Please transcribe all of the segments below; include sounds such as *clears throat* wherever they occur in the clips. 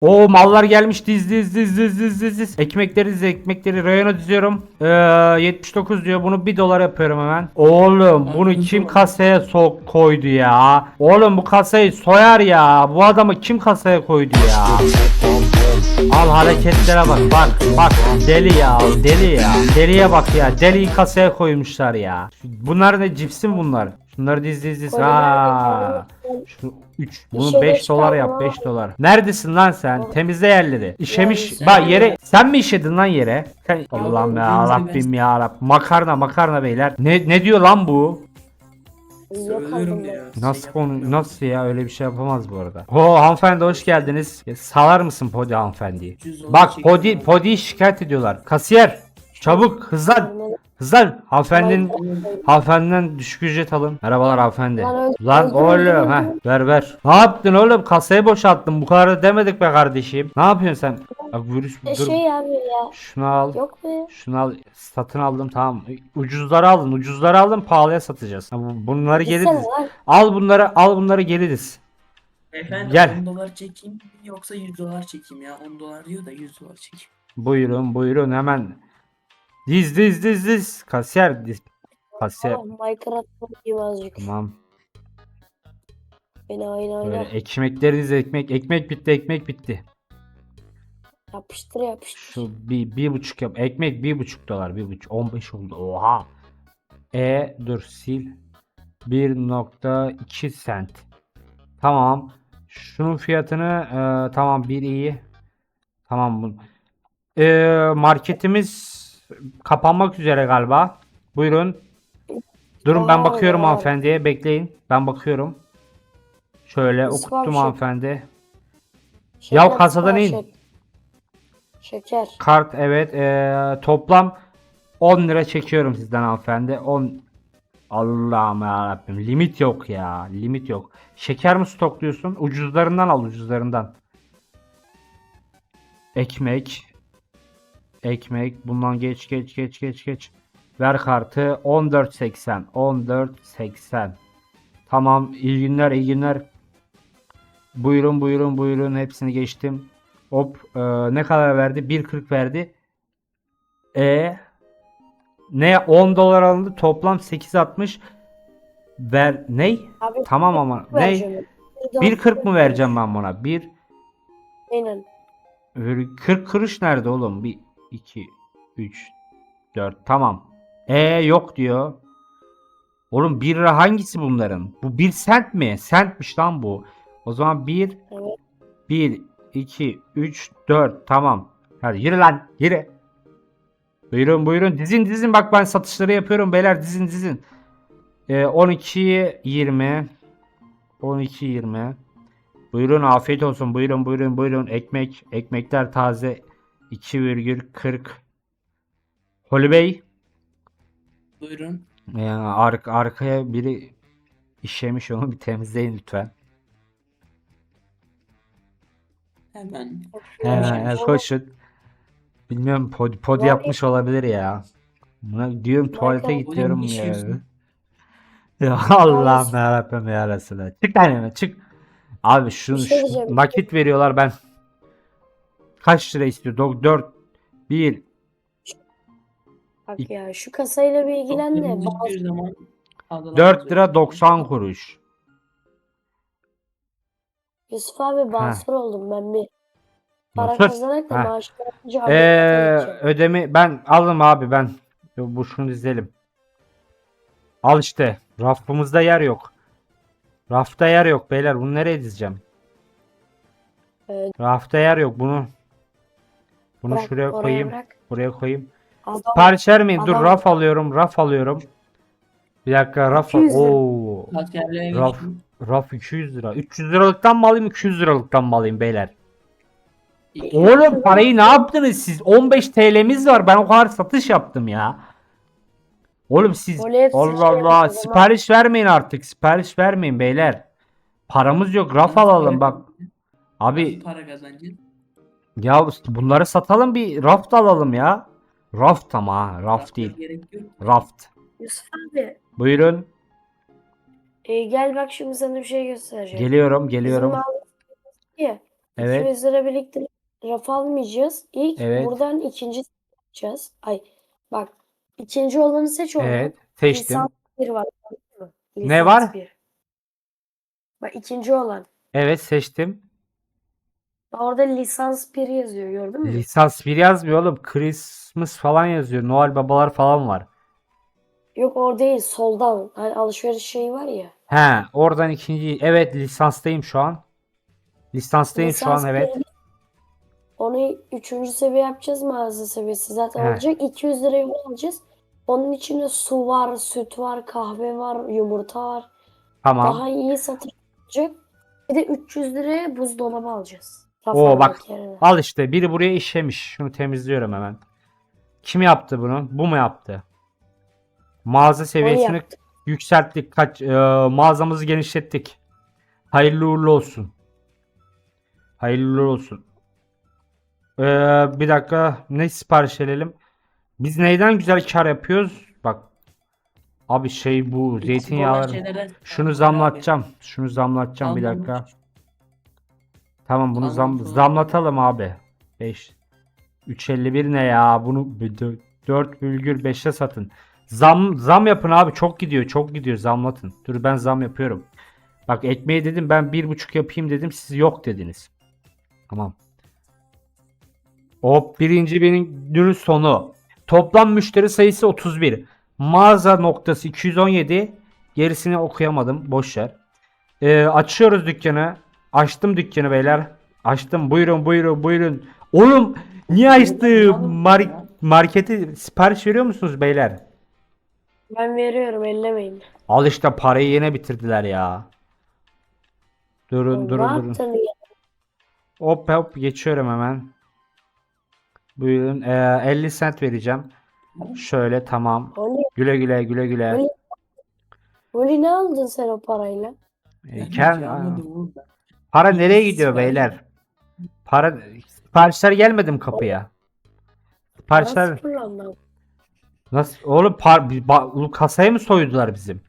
O mallar gelmiş diz diz diz diz diz diz diz. Ekmekleri diz ekmekleri reyona diziyorum. Ee, 79 diyor bunu 1 dolar yapıyorum hemen. Oğlum bunu kim kasaya sok koydu ya? Oğlum bu kasayı soyar ya. Bu adamı kim kasaya koydu ya? Al hareketlere bak bak bak deli ya deli ya deliye bak ya deliyi kasaya koymuşlar ya bunlar ne cipsi mi bunlar şunları diz diz diz ha şu 3 bunu İşe 5 geç dolar yap 5 dolar. Neredesin lan sen? Temizle yerleri. İşemiş. bak yere sen mi işedin lan yere? Allah'ım ya Rabbim ya Rabbim makarna makarna beyler. Ne ne diyor lan bu? Söylüyorum ya. Nasıl Şey konu nasıl ya? Öyle bir şey yapamaz bu arada. Ho hanımefendi hoş geldiniz. Salar mısın Podi hanımefendiyi? 300 dolar Bak Podi. Podi'yi şikayet ediyorlar. Kasiyer çabuk hızlan hızlan hanımefendinin hanımefendiden düşük ücret alın. Merhabalar hanımefendi. Lan oğlum heh, ver ver. Ne yaptın oğlum kasayı boşalttın bu kadar da demedik be kardeşim. Ne yapıyorsun sen? Bak virüs E dur. şey abi ya. Şunu al. Yok be. Şunu al. Satın aldım tamam. Ucuzları alın. Ucuzları alın pahalıya satacağız. Ha, bu- Bunları lan. Al bunları al bunları geri diz. Efendim Gel. 10 dolar çekeyim yoksa 100 dolar çekeyim ya 10 dolar diyor da 100 dolar çekeyim. Buyurun buyurun hemen. Diz diz diz diz. Kasiyer diz. Kasiyer. Tamam, Minecraft oynayayım azıcık. Tamam. Beni oyna Böyle oyna. ekmekleri diz ekmek. Ekmek bitti ekmek bitti. Yapıştır yapıştır. Şu bir, bir buçuk yap. Ekmek bir buçuk dolar. Bir buçuk. 15 oldu. Oha. E dur sil. 1.2 sent. Tamam. Şunun fiyatını e, tamam bir iyi. Tamam bu. E, marketimiz kapanmak üzere galiba. Buyurun. Durun ben Aa, bakıyorum var. hanımefendiye. Bekleyin. Ben bakıyorum. Şöyle okuttum var? hanımefendi. Şeker kasadan sipariş in. Şeker. Kart evet eee, toplam 10 lira çekiyorum sizden hanımefendi. 10 Allah'ım yarabbim limit yok ya limit yok. Şeker mi stokluyorsun? Ucuzlarından al ucuzlarından. Ekmek. Ekmek. Bundan geç geç geç geç geç. Ver kartı 14.80 14.80 Tamam iyi günler iyi günler. Buyurun buyurun buyurun hepsini geçtim. Hop e, ne kadar verdi? 1.40 verdi. E ne 10 dolar alındı toplam 8.60 ver ney? Abi Tamam ama ne? vereceğim. 1.40 mı vereceğim ben buna? 1 Aynen. 40 kuruş nerede oğlum? 1 2 3 4 tamam. E yok diyor. Oğlum 1 lira hangisi bunların? Bu 1 sent mi? Sentmiş lan bu. O zaman 1 Evet. 1 2 3 4 tamam. Hadi yürü lan yürü. Buyurun buyurun dizin dizin bak ben satışları yapıyorum beyler dizin dizin. Ee, 12 20 12 20 Buyurun afiyet olsun buyurun buyurun buyurun ekmek ekmekler taze 2,40 Holi Bey Buyurun. ee, ar- arkaya biri işemiş onu bir temizleyin lütfen. Hemen. He, he, koşun. Bilmiyorum pod, pod Yani- yapmış olabilir ya. Buna diyorum tuvalete git diyorum ya. *laughs* Ya Allah'ım yarabbim ya Resulallah. Çık lan hemen çık. Abi şunu şey şu- nakit veriyorlar ben. Kaç lira istiyor? 4 1 Bak ya şu kasayla bir ilgilen de. Bazı- hiçbir zaman adalet 4 lira üzerine- 90 kuruş. Yusuf abi basur oldum ben bir. Para Sus. kazanak da Ha. maaş yapınca Ee, ödemi ben aldım abi ben. Bu şunu dizelim. Al işte. Rafımızda yer yok. Rafta yer yok beyler. Bunu nereye dizeceğim? Evet. Rafta yer yok. Bunu bunu Bırak, şuraya oraya koyayım. bırak. Buraya koyayım. Adam, Sipariş vermeyin. Dur adam- raf alıyorum. Raf alıyorum. Bir dakika raf. 200 lira. Oo. Askerliğe Raf, raf 200 lira. 300 liralıktan mı alayım 200 liralıktan mı alayım beyler? İki- Oğlum parayı ne yaptınız siz? 15 TL'miz var. Ben o kadar satış yaptım ya. Oğlum siz hepsi Allah şey Allah yapıyor, sipariş vermeyin artık. Sipariş vermeyin beyler. Paramız yok. Raf alalım bak. Abi Nasıl para kazancın? Ya bunları satalım bir raft alalım ya. Raft ama ha, raft değil. Raft. Yusuf abi Buyurun. e, gel bak şimdi sana bir şey göstereceğim. Geliyorum, geliyorum. mahalle- Evet. 200 lira biriktirip raf almayacağız. İlk Evet. buradan ikinci yapacağız. Ay bak ikinci olanı seç oradan. Evet. Seçtim. Lisans 1 var. mı? Ne Lisans var? bir. Bak ikinci olan. Evet seçtim. Orada lisans 1 yazıyor gördün mü? Lisans 1 yazmıyor oğlum. Christmas falan yazıyor. Noel babalar falan var. Yok orada değil soldan. Hani alışveriş şeyi var ya. He, oradan ikinci. Evet, lisanstayım şu an. Lisanstayım şu an Lisans evet. Onu üçüncü seviye yapacağız mağaza seviyesi zaten He. olacak. 200 liraya alacağız. Onun içinde su var, süt var, kahve var, yumurta var. Tamam. Daha iyi satış olacak. Bir de 300 liraya buzdolabı alacağız. Oo bak. yerine. Al işte biri buraya işemiş. Şunu temizliyorum hemen. Kim yaptı bunu? Bu mu yaptı? Mağaza seviyesini yükselttik. Kaç e, mağazamızı genişlettik. Hayırlı uğurlu olsun. Hayırlı uğurlu olsun. Ee, bir dakika ne sipariş edelim? Biz neyden güzel kar yapıyoruz? Bak. Abi şey bu zeytinyağları. Şunu zamlatacağım. Şunu zamlatacağım bir Almamış. dakika. Tamam bunu zam zamlatalım abi. 5 351 ne ya? Bunu 4,5'e satın. Zam zam yapın abi. Çok gidiyor. Çok gidiyor. Zamlatın. Dur ben zam yapıyorum. Bak ekmeği dedim ben bir buçuk yapayım dedim. Siz yok dediniz. Tamam. Hop birinci benim günün sonu. Toplam müşteri sayısı 31. Mağaza noktası 217. Gerisini okuyamadım. Boş ver. Ee, açıyoruz dükkanı. Açtım dükkanı beyler. Açtım. Buyurun buyurun buyurun. Oğlum niye açtı? Mar- marketi sipariş veriyor musunuz beyler? Ben veriyorum ellemeyin. Al işte parayı yine bitirdiler ya. Durun ne durun durun. yaptın ya? Hop hop geçiyorum hemen. Buyurun. Ee, 50 cent vereceğim. Şöyle tamam. Oli, Güle güle güle güle. Oli. Oli ne aldın sen o parayla? Ee, Ben kend-. Para nereye gidiyor beyler? Para siparişler gelmedi mi kapıya? Siparişler Nasıl? Oğlum par ba- bu kasayı mı soydular bizim?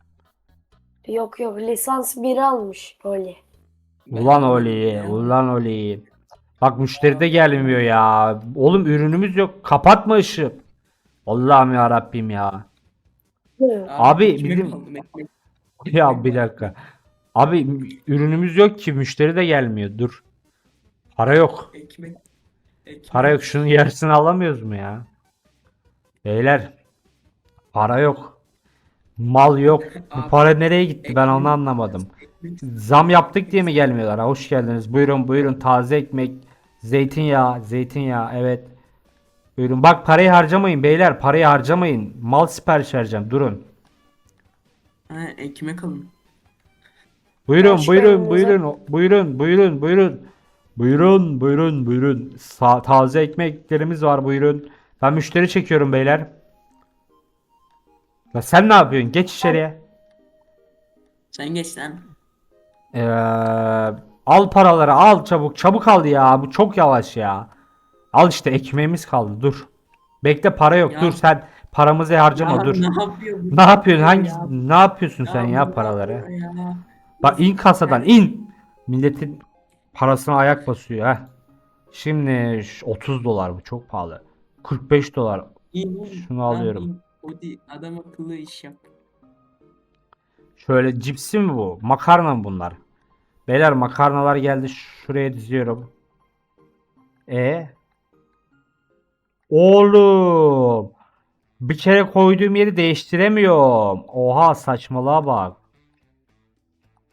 Yok yok lisans 1 almış Oli. Ulan Oli, ulan Oli. Bak müşteri de gelmiyor ya. Oğlum ürünümüz yok. Kapatma ışığı. Allah'ım ya Rabbim ya. Abi, ekmek bizim-. Ya bir dakika. Abi ürünümüz yok ki müşteri de gelmiyor. Dur. Para yok. Ekmek. ekmek. Para yok. Şunun yarısını alamıyoruz mu ya? Beyler. Para yok. Mal yok. Bu para nereye gitti? Ben onu anlamadım. Zam yaptık diye mi gelmiyorlar? Ha, hoş geldiniz. Buyurun buyurun. Taze ekmek. Zeytinyağı. Zeytinyağı. Evet. Buyurun. Bak parayı harcamayın beyler. Parayı harcamayın. Mal sipariş vereceğim. Durun. Ha, ekmek alın. Buyurun Hoş buyurun buyurun. Buyurun buyurun buyurun. Buyurun buyurun buyurun. Sa- taze ekmeklerimiz var buyurun. Ben müşteri çekiyorum beyler. La sen ne yapıyorsun? Geç içeriye. Sen geç lan. Ee, al paraları al çabuk çabuk al ya bu çok yavaş ya. Al işte ekmeğimiz kaldı dur. Bekle para yok Ya- dur sen paramızı harcama Ya dur. Ne yapıyor bu? Ne yapıyorsun hangi Ya- ne yapıyorsun sen ya paraları? ya? Bak in kasadan in. Milletin parasına ayak basıyor ha. Şimdi şu 30 dolar bu çok pahalı. 45 dolar. İn, in. Şunu Lan alıyorum. in. O değil, adam akıllı iş yap. Şöyle cipsi mi bu? Makarna mı bunlar? Beyler makarnalar geldi. Şuraya diziyorum. E Oğlum. Bir kere koyduğum yeri değiştiremiyorum. Oha saçmalığa bak.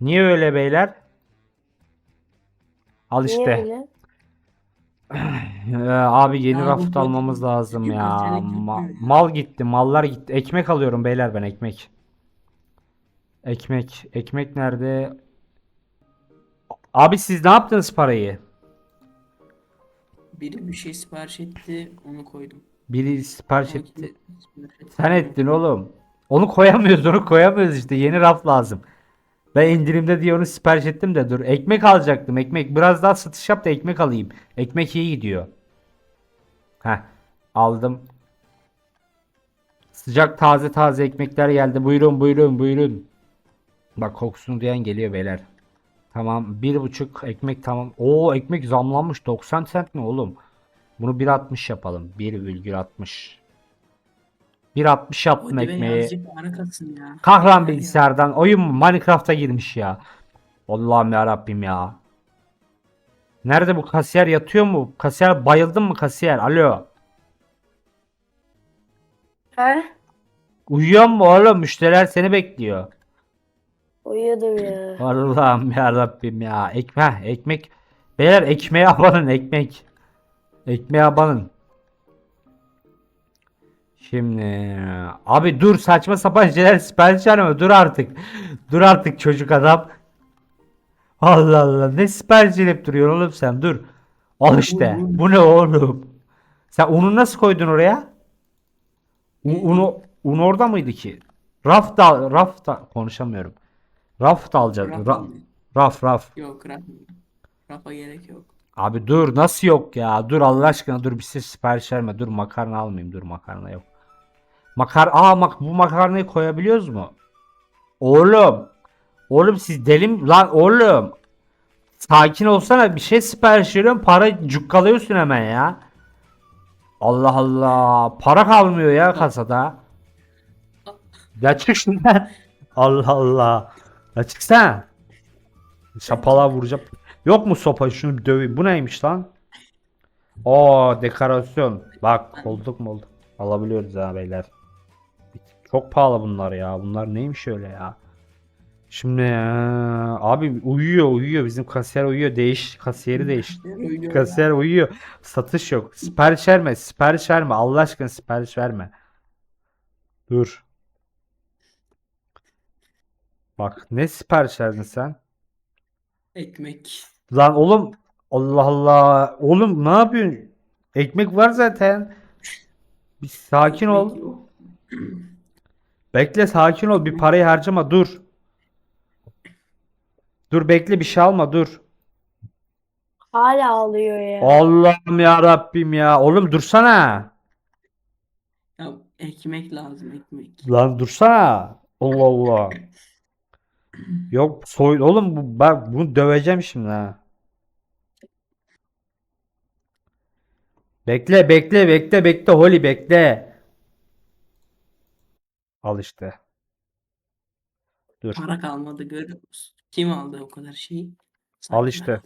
Niye öyle beyler? Al Niye işte. öyle? *sighs* Ee, abi yeni Ya rafıt bu- almamız lazım ya. Ma- mal gitti, mallar gitti. Ekmek alıyorum beyler ben ekmek. Ekmek, ekmek nerede? Abi siz ne yaptınız parayı? Biri bir şey sipariş etti, onu koydum. Biri sipariş etti. sipariş etti? Sen ettin oğlum. Onu koyamıyoruz, onu koyamıyoruz işte. Yeni raf lazım. Ben indirimde diye onu sipariş ettim de dur. Ekmek alacaktım. Ekmek. Biraz daha satış yap da ekmek alayım. Ekmek iyi gidiyor. Heh. Aldım. Sıcak taze taze ekmekler geldi. Buyurun buyurun buyurun. Bak kokusunu duyan geliyor beyler. Tamam. Bir buçuk ekmek tamam. Oo ekmek zamlanmış. 90 cent mi oğlum? Bunu 1.60 yapalım. 1,60. 1.60 yaptım Hadi be ekmeği. azıcık ya. Kahraman bilgisayardan. Oyun Minecraft'a girmiş ya. Allah'ım ya Rabbim ya. Nerede bu kasiyer yatıyor mu? Kasiyer bayıldın mı kasiyer? Alo. He? Uyuyor mu oğlum? Müşteriler seni bekliyor. Uyuyordum ya. Allah'ım ya Rabbim ya. Ekmek, ekmek. Beyler ekmeğe abanın ekmek. Ekmeğe abanın. Şimdi abi dur saçma sapan şeyler sipariş verme dur artık. Dur artık çocuk adam. Allah Allah ne sipariş verip duruyorsun oğlum sen dur. Al işte. Un, un. Bu ne oğlum? Sen unu nasıl koydun oraya? U- Unu, un orada mıydı ki? Raf da raf da konuşamıyorum. Raf da alacağız. Raf Ra- raf raf. Yok raf. Rafa gerek yok. Abi dur nasıl yok ya? Dur Allah aşkına dur bir şey sipariş verme. Dur makarna almayayım. Dur makarna yok. Makar Aa bak bu makarnayı koyabiliyoruz mu? Oğlum. Oğlum siz deli mi- lan oğlum. Sakin olsana bir şey sipariş veriyorum para cukkalıyorsun hemen ya. Allah Allah. Para kalmıyor ya kasada. Ya çık şundan. *laughs* Allah Allah. Ya çıksana. Şapala vuracağım. Yok mu sopa şunu bir döveyim. Bu neymiş lan? Oo dekorasyon. Bak koltuk molduk. Alabiliyoruz ha beyler. Çok pahalı bunlar ya. Bunlar neymiş öyle ya? Şimdi ya, abi uyuyor uyuyor bizim kasiyer uyuyor değiş kasiyeri değiş Uyuyor kasiyer uyuyor satış yok sipariş verme sipariş verme Allah aşkına sipariş verme dur bak ne sipariş verdin sen Ekmek. Lan oğlum Allah Allah. Oğlum ne yapıyorsun? Ekmek var zaten. Bir sakin ol. Ekmek yok. *clears throat* Bekle sakin ol. Bir parayı harcama dur. Dur bekle bir şey alma dur. Hala ağlıyor ya. Allah'ım ya Rabbim ya. Oğlum dursana. Ya ekmek lazım ekmek. Lan dursana. Allah Allah. Yok soy oğlum bu bak bunu döveceğim şimdi ha. Bekle bekle bekle bekle Holly bekle. Al işte. Dur. Para kalmadı görüyor musun? Kim aldı o kadar şeyi? Al Sanki işte. ben-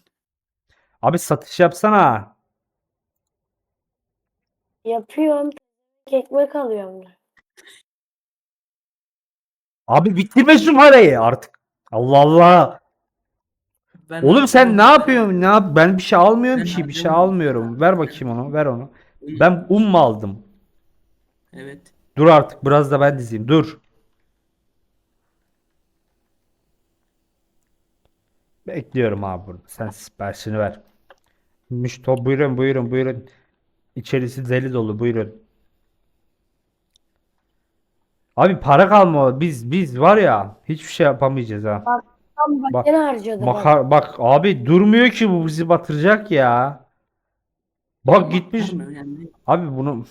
Abi satış yapsana. Yapıyorum. Ekmek alıyorum. Abi bitirme şu parayı artık. Allah Allah. Ben Oğlum sen ne yapıyorsun? Ne yap? Ben bir şey almıyorum Ben ki. Bir şey almıyorum. Ver bakayım onu. Ver onu. Ben un mu aldım? Evet. Dur artık biraz da ben dizeyim. Dur. Bekliyorum abi burada. Sen siparişini ver. Müşto buyurun buyurun buyurun. İçerisi deli dolu buyurun. Abi para kalmadı. Biz biz var ya hiçbir şey yapamayacağız ha. Bak Bak- gene harcadı. bak. Bak, bak abi durmuyor ki bu bizi batıracak ya. Bak gitmiş. Abi bunu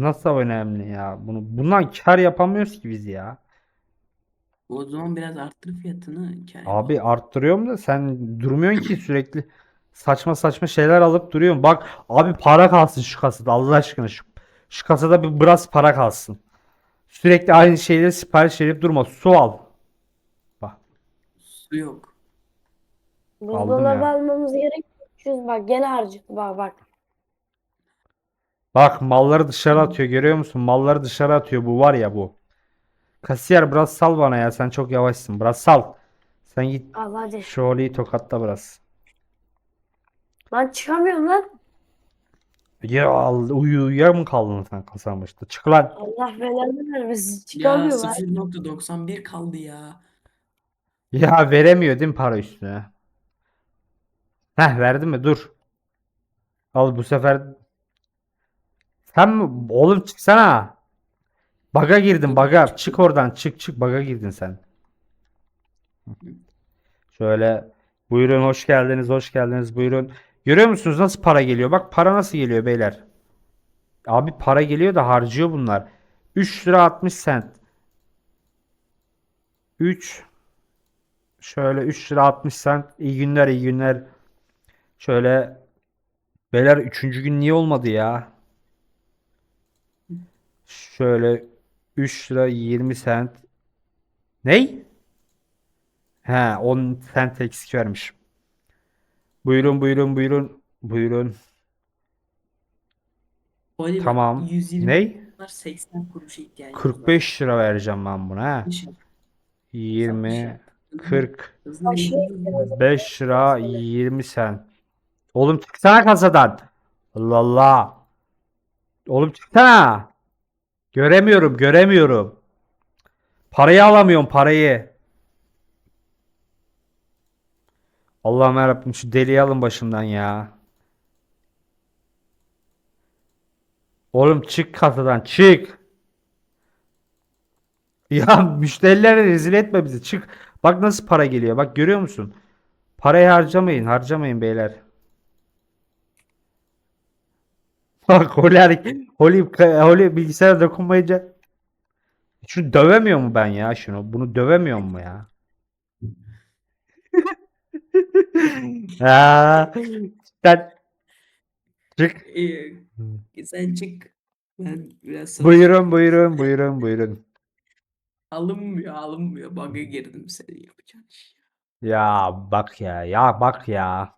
nasıl önemli ya? Bunu bundan kar yapamıyoruz ki biz ya. O zaman biraz arttır fiyatını. kâr Abi arttırıyorum da sen durmuyorsun ki sürekli saçma saçma şeyler alıp duruyorsun. Bak abi para kalsın şu kasada Allah aşkına şu, şu kasada bir biraz para kalsın. Sürekli aynı şeyleri sipariş verip durma. Su al. Bak Su yok. Buzdolabı ya. almamız gerek. 300 bak gene harcadı. Bak bak. Bak malları dışarı atıyor görüyor musun? Malları dışarı atıyor bu var ya bu. Kasiyer biraz sal bana ya sen çok yavaşsın. Biraz sal. Sen git Al hadi. şu Oli'yi tokatla biraz. Lan çıkamıyorum lan. Ya al- uyu uyuya mı kaldın sen başında? Çık lan. Allah belanı vermesin. Ya Çıkamıyorum. lan. 0.91 kaldı ya. Ya veremiyor değil mi para üstüne? Heh verdi mi? Dur. Al bu sefer. Sen? Oğlum çıksana. Baga girdin baga. Çık oradan çık çık baga girdin sen. Şöyle buyurun hoş geldiniz hoş geldiniz buyurun. Görüyor musunuz nasıl para geliyor? Bak para nasıl geliyor beyler. Abi para geliyor da harcıyor bunlar. 3 lira 60 sent. 3 Şöyle 3 lira 60 cent. İyi günler iyi günler. Şöyle beyler 3. gün niye olmadı ya? Şöyle 3 lira 20 cent. Ney? He 10 cent eksik vermiş. Buyurun buyurun buyurun. Buyurun. Oli bak, Tamam. 120 Ney? dolar 80 kuruşa ihtiyacım 45 lira vereceğim ben buna he. var. 20 40 Hızlı Aşırı hızlı. 5 lira 20 sen. Oğlum çıksana kasadan. Allah Allah. Oğlum çıksana. Göremiyorum, göremiyorum. Parayı alamıyorum, parayı. Allah'ım yarabbim şu deliği alın başımdan ya. Oğlum çık kasadan, çık. *laughs* Ya müşterilere rezil etme bizi. Çık. Bak nasıl para geliyor. Bak görüyor musun? Parayı harcamayın. Harcamayın beyler. Bak Holly, Holly, Holly bilgisayara dokunmayınca şunu dövemiyor mu ben ya şunu? Bunu dövemiyor mu ya? *laughs* Ha, sen çık. Ee, sen çık. Ben biraz sonra Buyurun buyurun buyurun buyurun. alınmıyor alınmıyor. Bug'a girdim senin yapacağın iş. Ya bak ya ya bak ya.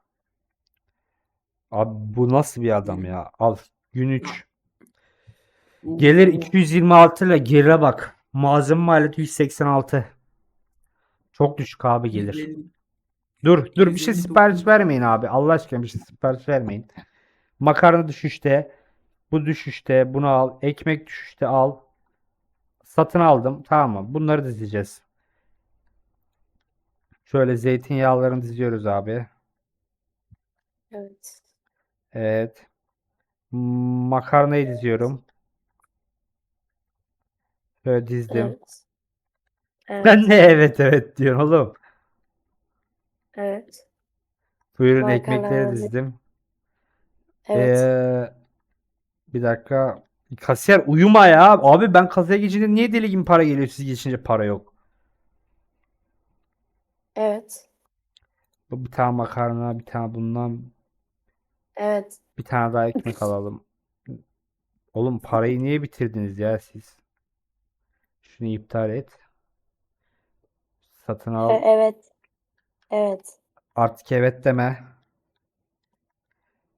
Abi bu nasıl bir adam ya? Al gün 3. Gelir 226 ile geride bak. Malzeme maliyeti 186. Çok düşük abi gelir. Dur dur bir şey 159. sipariş vermeyin abi. Allah aşkına bir şey sipariş vermeyin. Makarna düşüşte. Bu düşüşte. Bunu al. Ekmek düşüşte al. Satın aldım. Tamam mı? Bunları dizeceğiz. Şöyle zeytinyağlarını diziyoruz abi. Evet. Evet. Makarnayı diziyorum. Şöyle dizdim. Evet. Evet. Sen ne evet evet diyorsun oğlum. Evet. Buyurun Makarna ekmekleri dizi- dizdim. Evet. Ee, bir dakika. Kasiyer uyuma ya. Abi ben kasaya geçince niye deli gibi para geliyor siz geçince para yok. Evet. Bu bir tane makarna, bir tane bundan, Evet. bir tane daha ekmek *laughs* alalım. Oğlum parayı niye bitirdiniz ya siz? Şunu iptal et. Satın E- al. evet. Evet. Artık evet deme.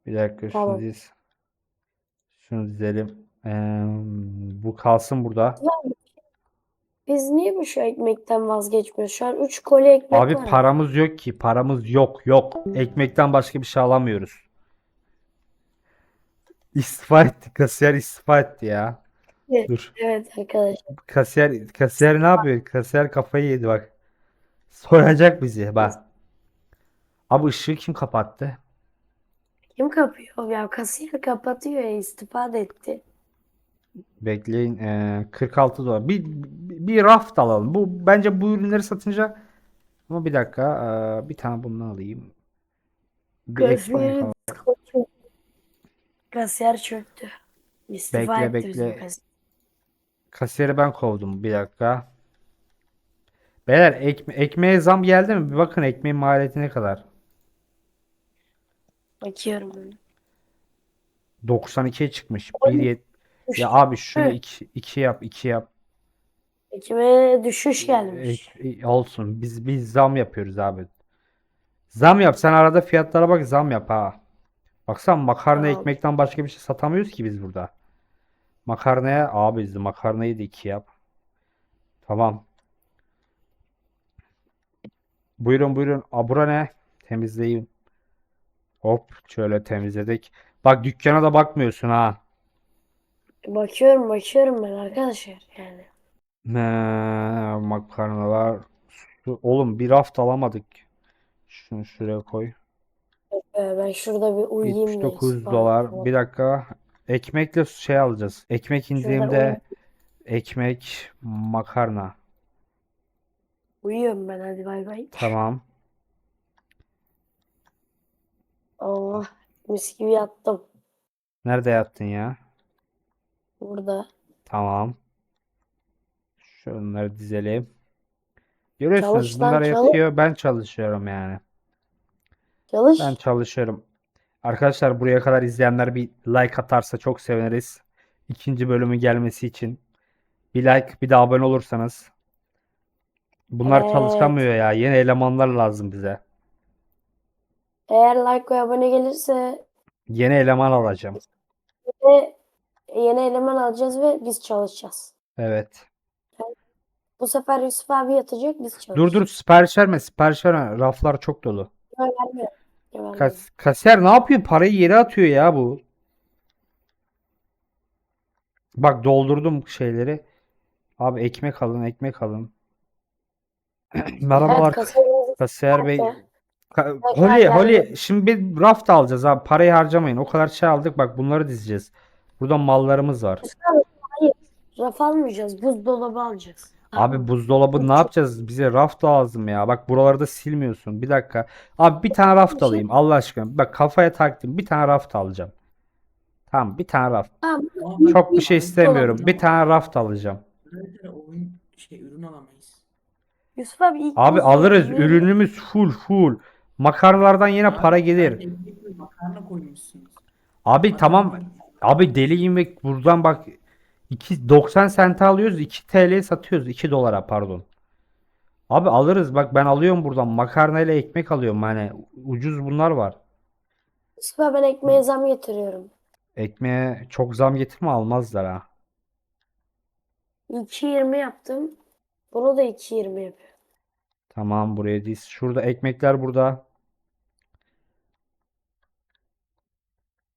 Bir dakika şunu Tamam. diz. Şunu dizelim. Ee, bu kalsın burada. Biz niye bu şu ekmekten vazgeçmiyoruz? Şu an 3 koli ekmek Abi var. paramız yok ki. Paramız yok. Yok. Ekmekten başka bir şey alamıyoruz. İstifa etti. Kasiyer istifa etti ya. Evet. Dur. Evet arkadaşlar. Kasiyer, kasiyer ne yapıyor? Kasiyer kafayı yedi bak. Soyacak bizi bak. Abi ışığı kim kapattı? Kim kapıyor? Ya kasiyer kapatıyor ya istifa da etti. Bekleyin. Ee, 46 dolar. Bir, bir, bir raft alalım. Bu bence bu ürünleri satınca ama bir dakika. ee, bir tane bundan alayım. Bir ekmek Kasiyer, alalım. Kasiyer çöktü. İstifa Bekle, etti bizim bekle. kasiyer. Kasiyeri ben kovdum. Bir dakika. Beyler ekme ekmeğe zam geldi mi? Bir bakın ekmeğin maliyeti ne kadar? Bakıyorum ben. 92'ye çıkmış. Oy. 1.7 Ya abi şunu Evet. 2 2 yap, 2 yap. Ekmeğe düşüş gelmiş. Ek- e, olsun. Biz biz zam yapıyoruz abi. Zam yap. Sen arada fiyatlara bak, zam yap ha. Baksana makarna Tamam. ekmekten başka bir şey satamıyoruz ki biz burada. Makarnaya abi biz makarnayı da 2 yap. Tamam. Buyurun buyurun. Aa, bura ne? Temizleyin. Hop şöyle temizledik. Bak dükkana da bakmıyorsun ha. Bakıyorum bakıyorum ben arkadaşlar yani. Ne makarnalar. Şu- Oğlum bir raft alamadık. Şunu şuraya koy. Ee, ben şurada bir uyuyayım da 79 istifa dolar. Bir dakika. Ekmekle şey alacağız. Ekmek Şurada indiğimde ekmek makarna. Uyuyorum ben hadi bay bay. Tamam. Allah mis gibi yattım Nerede yattın ya? burada. Tamam. Şunları dizelim. Görüyorsunuz Çalış lan, bunlar çalış. yatıyor. Ben çalışıyorum yani. Çalış. Ben çalışıyorum. Arkadaşlar buraya kadar izleyenler bir like atarsa çok seviniriz. İkinci bölümün gelmesi için. Bir like bir de abone olursanız. Bunlar Evet. çalışamıyor ya. Yeni elemanlar lazım bize. Eğer like ve abone gelirse Yeni eleman alacağım. de yeni eleman alacağız ve biz çalışacağız. Evet. Bu sefer Yusuf abi yatacak biz çalışacağız. Dur dur sipariş verme sipariş verme. Raflar çok dolu. Yok, Kas kasiyer ne yapıyor? Parayı yere atıyor ya bu. Bak doldurdum şeyleri. Abi ekmek alın ekmek alın. *clears throat* Merhabalar kasayı kasiyer bey. Nerede? Ka- şimdi bir raft alacağız abi. Parayı harcamayın. O kadar şey aldık. Bak bunları dizeceğiz. Burada mallarımız var. raf almayacağız. Buzdolabı alacağız. Abi buzdolabı ne yapacağız? Bize raft lazım ya. Bak buraları da silmiyorsun. Bir dakika. Abi bir tane raft şey- alayım. Allah aşkına. Bak kafaya taktım. Bir tane raft alacağım. Tamam bir tane raft. Tamam. Ama Çok bir şey istemiyorum. Bir tane raft alacağım. Böyle oyun şey ürün alamayız. Yusuf abi ilk Abi alırız. Ürünümüz full full. Makarnalardan yine para Abi, gelir. ve makarna koymuşsunuz. Abi tamam. Abi deli yemek buradan bak 2 90 sente alıyoruz 2 TL'ye satıyoruz 2 dolara pardon. Abi alırız bak ben alıyorum buradan makarna ile ekmek alıyorum hani ucuz bunlar var. Abi ben ekmeğe zam getiriyorum. Ekmeğe çok zam getirme almazlar ha. 2.20 yaptım. Bunu da 2.20 yapıyor. Tamam buraya diz. Şurada ekmekler burada.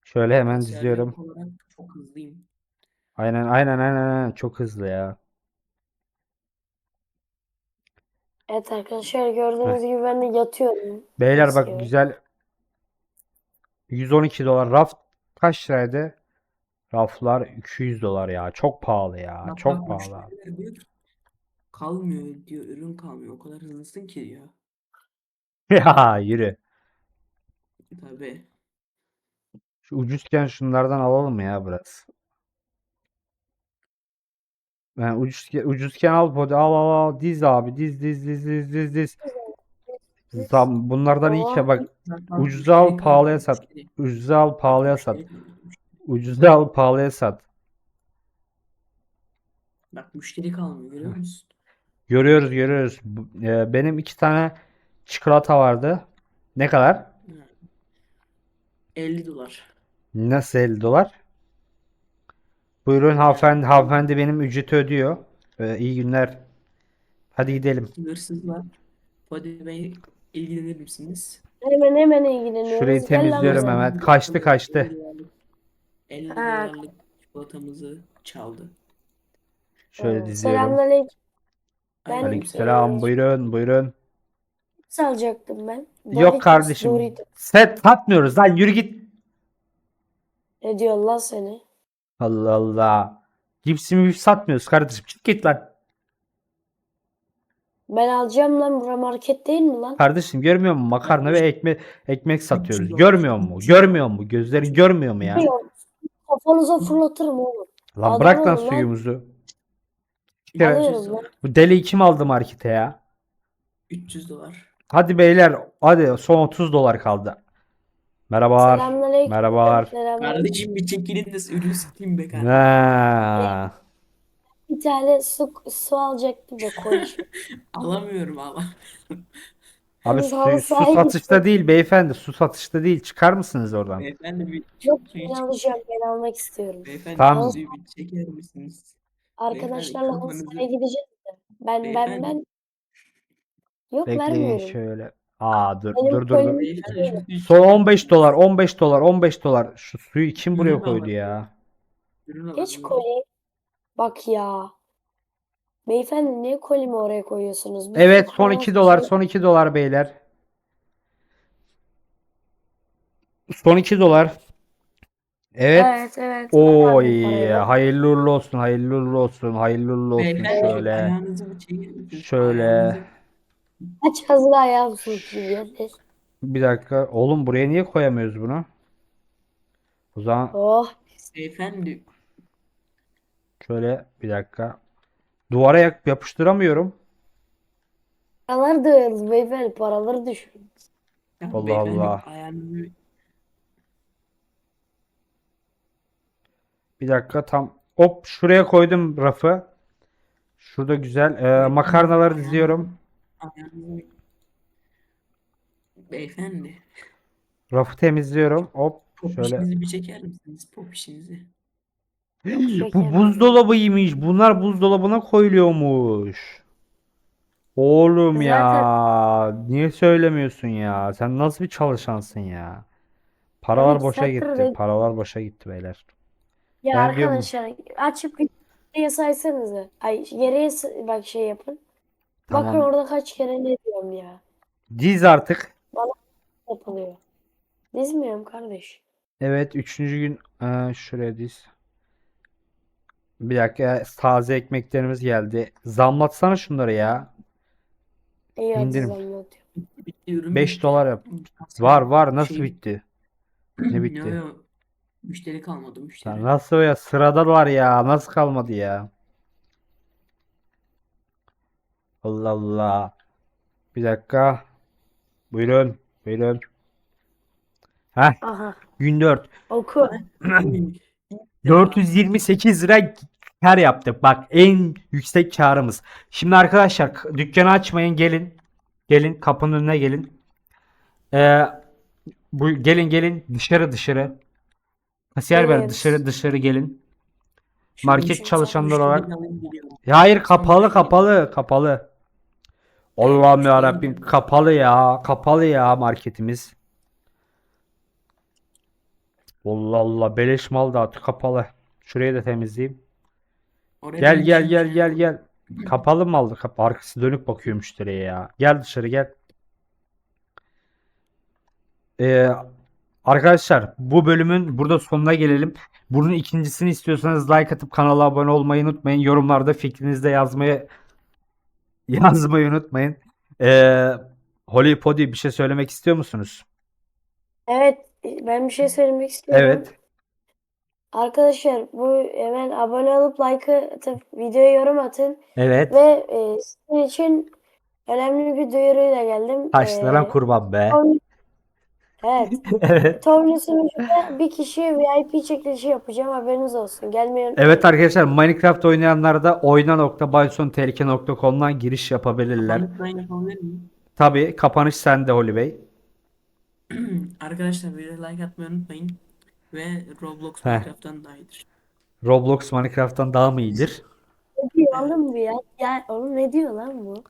Şöyle hemen diziyorum. olarak çok hızlıyım. Aynen aynen aynen aynen çok hızlı ya. Evet arkadaşlar gördüğünüz gibi ben de yatıyorum. Beyler bak Basıyor. güzel 112 dolar raf kaç liraydı? Raflar 200 dolar ya. Çok pahalı ya. Çok bak, pahalı abi. müşteriler diyor ki, kalmıyor diyor ürün kalmıyor. O kadar hızlısın ki diyor. *laughs* Ya yürü. Tabii. Şu ucuzken şunlardan alalım ya biraz. Yani ucuzken, ucuzken al hadi al al al diz abi diz diz diz diz diz diz. Tam bunlardan iyi ki bak Zaten Ucuza al, pahalıya kalmıyor, sat. ucuza al pahalıya sat. Ucuza al pahalıya sat. Bak müşteri kalmıyor görüyor musun? Görüyoruz görüyoruz. Bu- e, Benim iki tane çikolata vardı. Ne kadar? 50 dolar. Nasıl 50 dolar? Buyurun hanımefendi, hanımefendi benim ücreti ödüyor. Ee, iyi günler. Hadi gidelim. Hırsız var. Fadi Bey ilgilenir misiniz? Hemen hemen ilgileniyoruz. Şurayı Gel lan temizliyorum buraya. hemen. Kaçtı kaçtı. 50 dolarlık 50 Ha. dolarlık çikolatamızı çaldı. Şöyle diziyorum. Selamünaleyküm. Ben- Aleykümselam. Buyurun buyurun. alacaktım ben. Yok Doritos, kardeşim. Doritos. Set satmıyoruz lan yürü git. Ne diyor lan seni? Allah Allah. Cipsi mi satmıyoruz kardeşim. Çık git lan. Ben alacağım lan bura market değil mi lan? Kardeşim görmüyor musun? Makarna ve ekmek ekmek satıyoruz. Görmüyor mu? Görmüyor mu? Gözleri görmüyor mu ya? Yok. Kafanıza fırlatırım oğlum. Lan Adam bırak lan olun lan. suyumuzu. 300 Alıyorum dolar. Bu deliği kim aldı markete ya? 300 dolar. Hadi beyler, hadi son 30 dolar kaldı. Merhabalar. Selamünaleyküm. Merhabalar. Selamünaleyküm. Kardeşim bir çekilin de ürün satayım be kardeşim. Ha. Bir tane su, su alacaktım da koy. *laughs* Alamıyorum ama. Abi su, su satışta değil beyefendi. Su satışta değil. Çıkar mısınız oradan? Beyefendi bir Yok suyu ben çek- alacağım ben almak istiyorum. Beyefendi Tamam. suyu bir çeker misiniz? Arkadaşlarla halı kafanızı- sahaya gideceğiz de. Ben ben Beyefendi. ben. Yok Bekleyin vermiyorum. şöyle. Aa dur Benim dur dur dur. şu suyu Son çeker 15 misiniz? dolar, 15 dolar, 15 dolar. Şu suyu kim buraya Ürün koydu alalım. ya? Geç koli. Bak ya. Beyefendi niye kolimi oraya koyuyorsunuz? Bir Evet son falan 2 dolar, şey- son 2 dolar beyler. Son 2 dolar. Evet. Evet evet. Oy, hayırlı uğurlu olsun, hayırlı uğurlu olsun, hayırlı uğurlu olsun Beyefendi şöyle. ayağınızı? Şöyle. Ayağınızı- Aç hazır ayağım sokayım ya. Bir dakika. Oğlum buraya niye koyamıyoruz bunu? O zaman Oh. Beyefendi şöyle bir dakika. Duvara yak- yapıştıramıyorum. Paraları dağılız beyefendi. Paraları düşün. Ya Allah beyefendi, Allah. ayağını- Bir dakika tam. Hop şuraya koydum rafı. Şurada güzel. Ee, makarnaları diziyorum. Ayağını- Beyefendi. Rafı temizliyorum. Hop Pop şöyle. işinizi bir çeker misiniz? Pop işinizi. Bu Şeker. buzdolabıymış. Bunlar buzdolabına koyuluyormuş. Oğlum ya. Niye söylemiyorsun ya? Sen nasıl bir çalışansın ya? Paralar Evet, boşa gitti. renk- Paralar boşa gitti beyler. Ya Ben diyorum- arkadaşlar açıp geriye saysanıza. Ay geriye s- bak şey yapın. Bakın Tamam. orada kaç kere ne diyorum ya. Diz artık. Yapılıyor. Dizmiyorum kardeş. Evet, üçüncü gün Ee, şuraya diz. Bir dakika, taze ekmeklerimiz geldi. Zamlatsana şunları ya. İyi hadi İndirim. zannediyorum. Bitti ürün 5 bitti. dolar yap. Var var nasıl şey- bitti? *clears throat* Ne bitti? Yo, yo. Müşteri kalmadı Ya müşteri. nasıl ya sıradalar ya nasıl kalmadı ya? Allah Allah. Bir dakika. Buyurun. Buyurun. Aha gün 4. oku. *clears throat* 428 lira kar yaptık. Bak en yüksek karımız. Şimdi arkadaşlar dükkanı açmayın gelin. Gelin kapının önüne gelin. Ee, bu gelin gelin dışarı dışarı. Kasiyer Evet. dışarı dışarı gelin. Market müşteri olarak- hayır kapalı kapalı kapalı. Allah'ım ya Rabbim kapalı ya kapalı ya marketimiz. Allah Allah beleş mal dağıtı kapalı. Şurayı da temizleyeyim. Oraya Gel gel gel gel gel. Kapalı mı aldı? Kap arkası dönük bakıyor müşteriye ya. Gel dışarı gel. Ee, arkadaşlar bu bölümün burada sonuna gelelim. Bunun ikincisini istiyorsanız like atıp kanala abone olmayı unutmayın. Yorumlarda fikrinizi de yazmayı *laughs* yazmayı unutmayın. Ee, Holly Pody bir şey söylemek istiyor musunuz? Evet ben bir şey söylemek istiyorum. Evet. Arkadaşlar bu hemen abone olup like atıp videoya yorum atın. Evet. Ve e, sizin için önemli bir duyuruyla geldim. Taşlanan E, kurban be. Tom- Evet. *laughs* Evet. Sunucuda bir kişi VIP çekilişi yapacağım haberiniz olsun. Gelmeyin. Evet arkadaşlar Minecraft oynayanlar da oyna.bysonthlk.com'dan giriş yapabilirler. Ben yapabilir miyim? Tabii kapanış sende Holly Bey. *clears throat* Arkadaşlar videoya like atmayı unutmayın. Ve Roblox Heh. Minecraft'tan daha iyidir. Roblox Minecraft'tan daha mı iyidir? Ne diyor oğlum bu ya? Ya oğlum ne diyor lan bu?